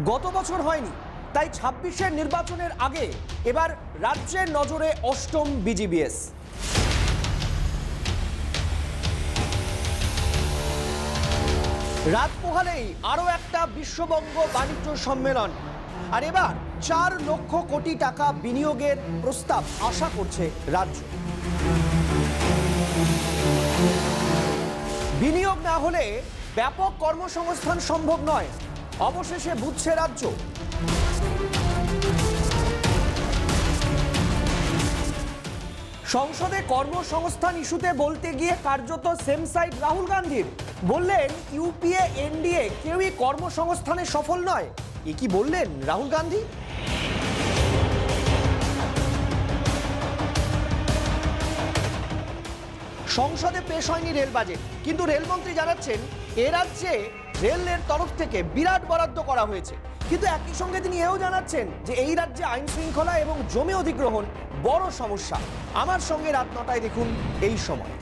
গত বছর হয়নি, তাই ছাব্বিশের নির্বাচনের আগে এবার রাজ্যের নজরে অষ্টম বিজিবিএস। রাত পোহালেই আরও একটা বিশ্ববঙ্গ বাণিজ্য সম্মেলন। আর এবার চার লক্ষ কোটি টাকা বিনিয়োগের প্রস্তাব আশা করছে রাজ্য। বিনিয়োগ না হলে ব্যাপক কর্মসংস্থান সম্ভব নয়। অবশেষে বুঝছে রাজ্য। সংসদে কর্মসংস্থান ইস্যুতে বলতে গিয়ে কার্যত সেম সাইড রাহুল গান্ধীর। বললেন ইউপিএ এনডিএ কেউই কর্মসংস্থানে সফল নয়। এ কি বললেন রাহুল গান্ধী? সংসদে পেশ হয়নি রেল বাজেট। কিন্তু রেলমন্ত্রী জানাচ্ছেন, এ রাজ্যে রেলের তরফ থেকে বিরাট বরাদ্দ করা হয়েছে। কিন্তু একই সঙ্গে তিনি এও জানাচ্ছেন যে এই রাজ্যে আইন শৃঙ্খলা এবং জমি অধিগ্রহণ বড় সমস্যা। আমার সঙ্গে রাত নটায় দেখুন এই সময়।